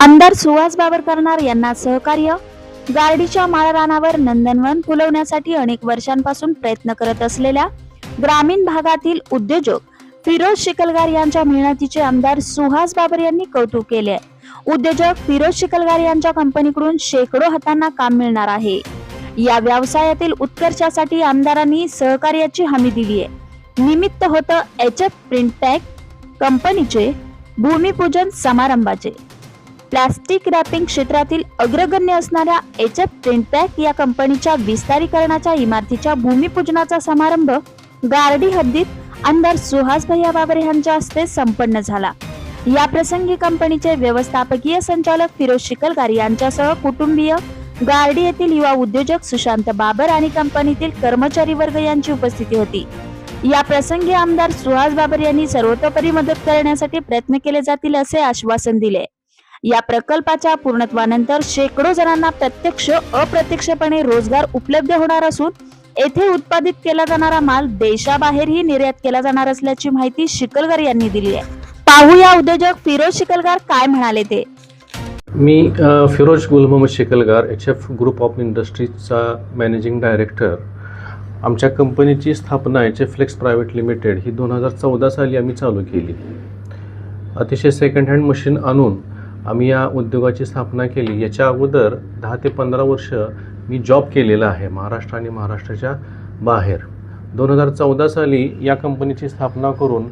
आमदार सुहास बाबरकरणार यांना सहकार्य. गारडीच्या माळरानावर नंदनवन फुलवण्यासाठी अनेक वर्षांपासून प्रयत्न करत असलेल्या ग्रामीण भागातील उद्योजक फिरोज शिकलगार यांच्या मेहनतीचे आमदार सुहास बाबर यांनी कौतुक केले आहे. उद्योजक फिरोज शिकलगार यांच्या कंपनीकडून शेकडो हातांना काम मिळणार आहे. या व्यवसायातील उत्कर्षासाठी आमदारांनी सहकार्याची हमी दिली आहे. निमित्त होतं एच एफ प्रिंटॅक कंपनीचे भूमिपूजन समारंभाचे. प्लास्टिक रॅपिंग क्षेत्रातील अग्रगण्य असणाऱ्या एच एफ प्रिंटपॅक या कंपनीच्या विस्तारीकरणाच्या इमारतीच्या भूमिपूजनाचा समारंभ गार्डी हद्दीत आमदार सुहास भैया बाबर यांच्या हस्ते संपन्न झाला. या प्रसंगी कंपनीचे व्यवस्थापकीय संचालक फिरोज शिकलकार यांच्यासह कुटुंबीय गार्डी येथील युवा उद्योजक सुशांत बाबर आणि कंपनीतील कर्मचारी वर्ग यांची उपस्थिती होती. या प्रसंगी आमदार सुहास बाबर यांनी सर्वतोपरी मदत करण्यासाठी प्रयत्न केले जातील असे आश्वासन दिले. या प्रकल्पाच्या पूर्णत्वानंतर शेकडो जणांना प्रत्यक्ष अप्रत्यक्षपणे रोजगार उपलब्ध होणार असून येथे उत्पादित केला जाणारा माल देशाबाहेरही निर्यात केला जाणार असल्याची माहिती शिकलगार यांनी दिली आहे. पाहूया उद्योजक फिरोज शिकलगार काय म्हणाले ते? मी Firoz Gulmohammad Shikalgar H F group of इंडस्ट्रीजचा managing director आमच्या कंपनीची स्थापना H F flex private limited ही दोन हजार चौदा साली आम्ही चालू केली. अतिशय सेकंड हँड मशीन आणून आम्ही या उद्योगाची स्थापना केली. याच्या अगोदर दहा ते पंधरा वर्ष मी जॉब केलेला आहे महाराष्ट्र आणि महाराष्ट्राच्या बाहेर. दोन हजार चौदा साली या कंपनीची स्थापना करून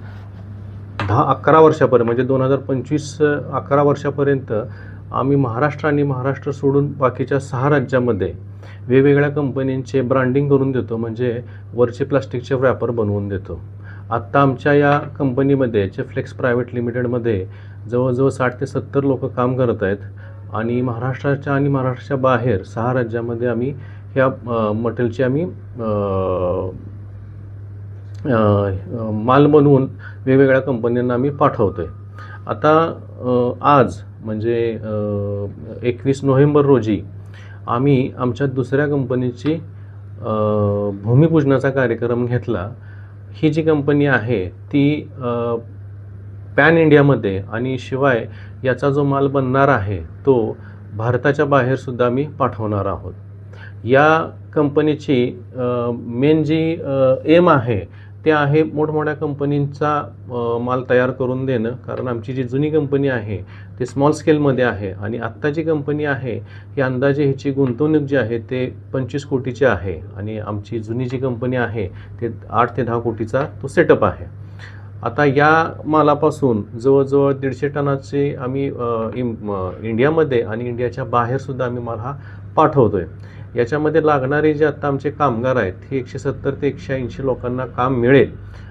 दहा अकरा वर्षापर्यंत म्हणजे दोन हजार पंचवीस अकरा वर्षापर्यंत आम्ही महाराष्ट्र आणि महाराष्ट्र सोडून बाकीच्या सहा राज्यामध्ये वेगवेगळ्या कंपनींचे ब्रँडिंग करून देतो. म्हणजे वरचे प्लास्टिकचे व्रॅपर बनवून देतो. आत्ता आमच्या या कंपनीमध्ये जे फ्लेक्स प्रायव्हेट लिमिटेडमध्ये जवळजवळ साठ ते सत्तर लोक काम करत आहेत. आणि महाराष्ट्राच्या आणि महाराष्ट्राच्या बाहेर सहा राज्यामध्ये आम्ही ह्या मटेरियलची आम्ही माल बनवून वेगवेगळ्या कंपन्यांना आम्ही पाठवतो आहे आता आज म्हणजे एकवीस नोव्हेंबर रोजी आम्ही आमच्या दुसऱ्या कंपनीची भूमिपूजनाचा कार्यक्रम घेतला. ही जी कंपनी आहे ती पॅन इंडियामध्ये आणि शिवाय याचा जो माल बनणार आहे तो भारताच्या बाहेरसुद्धा आम्ही पाठवणार आहोत. या कंपनीची मेन जी एम आहे ते आहे मोठमोठ्या कंपनींचा माल तयार करून देणं. कारण आमची जी जुनी कंपनी आहे ते स्मॉल स्केलमध्ये आहे. आणि आत्ता जी कंपनी आहे ही अंदाजे ह्याची गुंतवणूक जी आहे ते पंचवीस कोटीची आहे. आणि आमची जुनी जी कंपनी आहे ते आठ ते दहा कोटीचा तो सेटअप आहे. आता या मालापासून जवळजवळ दीडशे टनाचे आम्ही इंडियामध्ये आणि इंडियाच्या बाहेरसुद्धा आम्ही माल हा पाठवतो आहे याच्यामध्ये लागणारे जे आता आमचे कामगार आहेत हे एकशे सत्तर ते एकशे ऐंशी लोकांना काम मिळेल.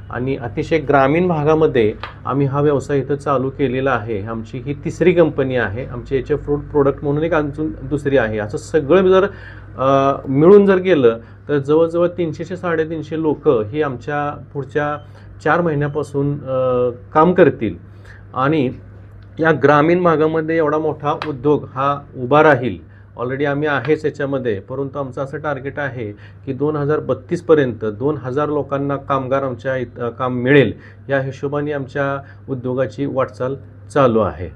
आणि अतिशय ग्रामीण भागामध्ये आम्ही हा व्यवसाय इथं चालू केलेला आहे. आमची ही तिसरी कंपनी आहे. आमची याचे फ्रूट प्रोडक्ट म्हणून एक अजून दुसरी आहे. असं सगळं जर मिळून जर गेलं तर जवळजवळ तीनशे ते साडेतीनशे लोक ही आमच्या पुढच्या चार महिन्यापासून काम करतील. आणि या ग्रामीण भागामध्ये एवढा मोठा उद्योग हा उभा राहील. ऑलरेडी आम्ही आहेच याच्यामध्ये. परंतु आमचं असं टार्गेट आहे की दोन हजार बत्तीसपर्यंत दोन हजार लोकांना कामगार आमच्या इथं काम मिळेल. या हिशोबाने आमच्या उद्योगाची वाटचाल चालू आहे.